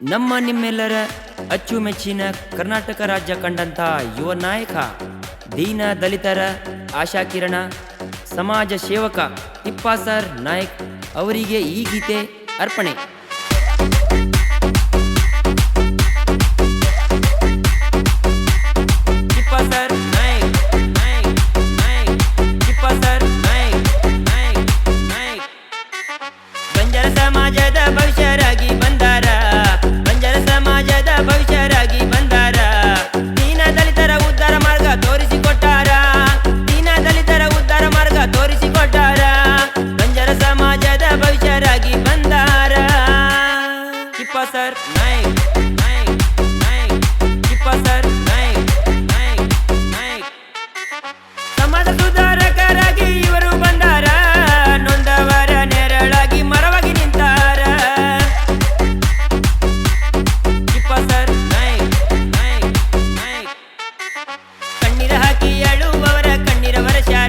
ನಮ್ಮ ನಿಮ್ಮೆಲ್ಲರ ಅಚ್ಚುಮೆಚ್ಚಿನ ಕರ್ನಾಟಕ ರಾಜ್ಯ ಕಂಡಂಥ ಯುವ ನಾಯಕ, ದೀನ ದಲಿತರ ಆಶಾಕಿರಣ ಸಮಾಜ ಸೇವಕ ತಿಪ್ಪಾಸರ್ ನಾಯಕ್ ಅವರಿಗೆ ಈ ಗೀತೆ ಅರ್ಪಣೆ. pasar, Nike, Nike, Nike, que pasar, ಇವರು ಬಂದಾರ. ನೊಂದವರ ನೆರಳಾಗಿ ಮರವಾಗಿ ನಿಂತಾರ. ಕಣ್ಣೀರ ಹಾಕಿ ಅಳುವವರ ಕಣ್ಣೀರವರ ಶಾಲೆ.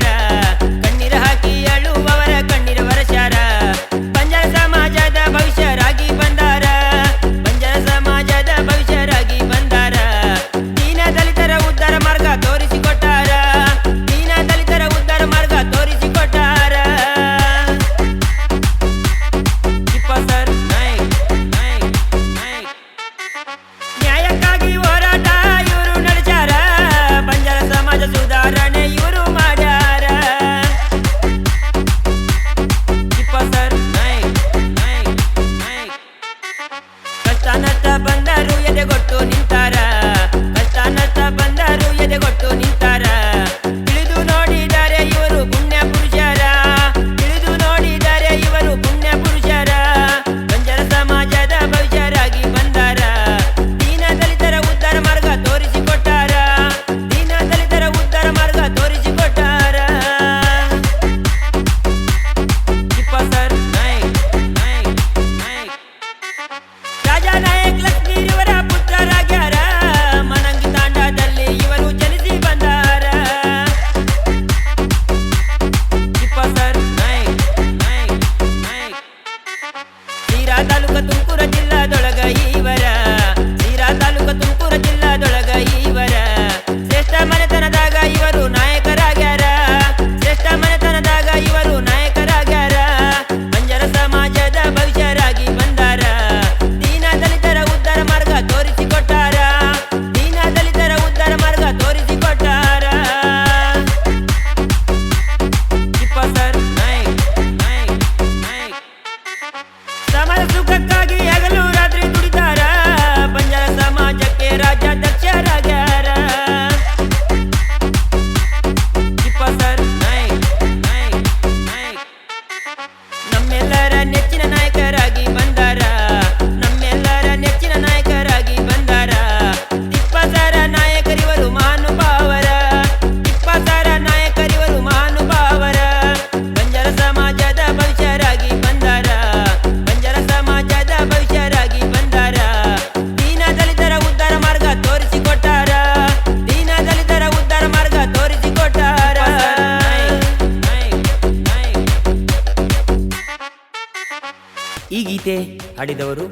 ಈ ಗೀತೆ ಹಾಡಿದವರು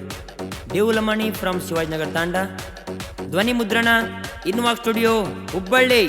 ದೇವುಲಮಣಿ ಫ್ರಮ್ ಶಿವಾಜಿನಗರ್ ತಾಂಡ. ಧ್ವನಿ ಮುದ್ರಣ ಇನ್ವಾಕ್ ಸ್ಟುಡಿಯೋ ಹುಬ್ಬಳ್ಳಿ